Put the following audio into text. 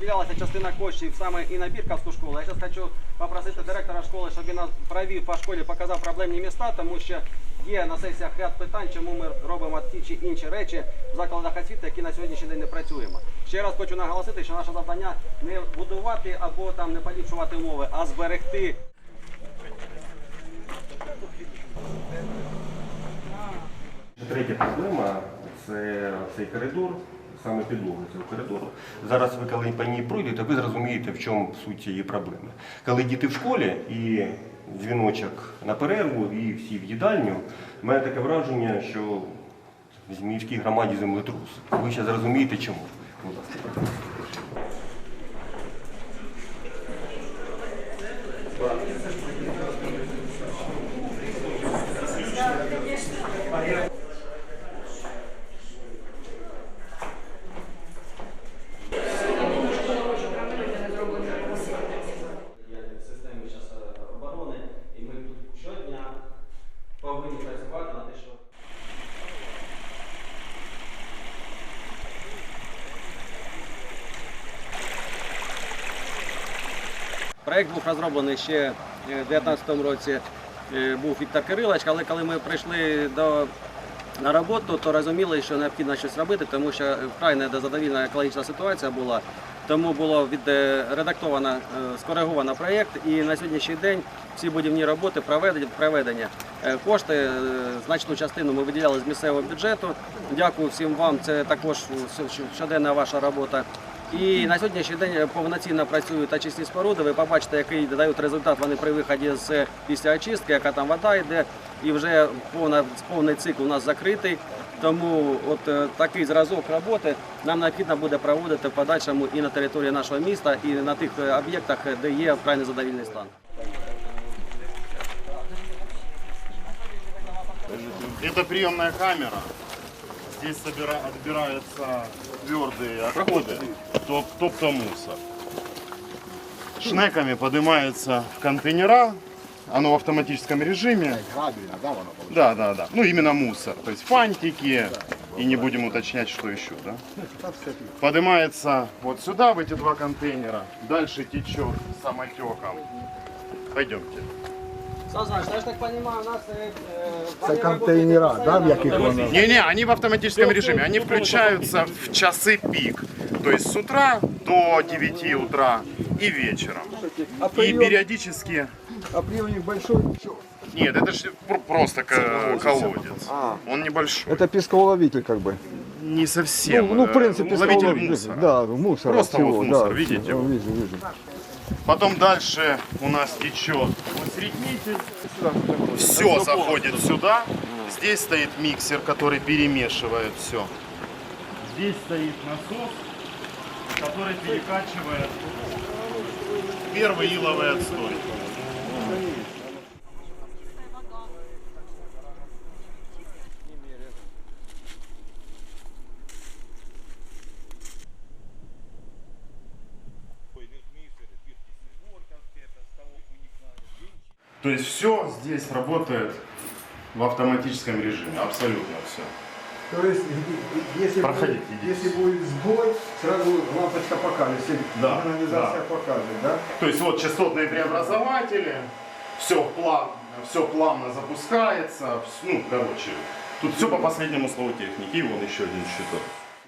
виділялася частина коштів саме і на Бірківську школу. Я зараз хочу попросити директора школи, щоб він нас провів по школі, показав проблемні міста, тому що є на сесіях ряд питань, чому ми робимо ті чи інші речі в закладах освіти, які на сьогоднішній день не працюємо. Ще раз хочу наголосити, що наше завдання не будувати або там не поліпшувати умови, а зберегти Третя проблема це цей коридор, саме підлога цього коридору. Зараз ви коли по ній пройдете, ви зрозумієте, в чому суть цієї проблеми. Коли діти в школі і дзвіночок на перерву, і всі в їдальню, в мене таке враження, що в Зміївській громаді землетрус. Ви ще зрозумієте чому. Будь ласка. в системі зараз оборони, і ми тут щодня повинні працювати на те, що. Проект був розроблений ще е, в 2019 році. е, Був Віктор Кирилович, але коли ми прийшли до на роботу, то розуміли, що необхідно щось робити, тому що вкрай незадовільна екологічна ситуація була. Тому було відредактовано, е, скориговано проєкт, і на сьогоднішній день всі будівні роботи. Е, Кошти, значну частину ми виділяли з місцевого бюджету. Дякую всім вам. Це також щоденна ваша робота. І на сьогоднішній день повноцінно працюють очисні споруди. Ви побачите, який дають результат вони при виході з після очистки, яка там вода йде, і вже повна, повний цикл у нас закритий. Тому от е, такий зразок роботи нам необхідно буде проводити в подальшому і на території нашого міста, і на тих е, об'єктах, де є вкрай незадовільний стан. Это приемная камера. Здесь собира- отбираются твердые отходы, топ, топ-то мусор. Шнеками поднимается в контейнера. Оно в автоматическом режиме. Да, да, да. Ну, именно мусор. То есть фантики. И не будем уточнять, что еще, да? Поднимается вот сюда, в эти два контейнера. Дальше течет самотеком. Пойдемте. Сазан, я ж так розумію, у нас е, Це контейнера, да, в яких? Не-не, они в автоматическом режиме. Они включаются в часы пик. То есть с утра до 9 утра и вечером. А И прием, периодически... а приемник большой? Чё? Нет, это же пр- просто ко- колодец. А. Он небольшой. Это песколовитель как бы. Не совсем. Ну, ну, в э, принципе, Ловитель мусора. Да, мусор. Просто всего, вот мусор, да. видите? Ну, Вижу, вижу. Потом дальше у нас течет. Все заходит сюда. Здесь стоит миксер, который перемешивает все. Здесь стоит насос, который перекачивает первый иловый отстой. То есть все здесь работает в автоматическом режиме, абсолютно все. То есть, если, Проходите, будет, идите. если будет сбой, сразу лампочка покажет, Да, сигнализация покажет, да? То есть вот частотные преобразователи, все плавно, все плавно запускается, ну, короче, тут все по последнему слову техники, и вон еще один щиток.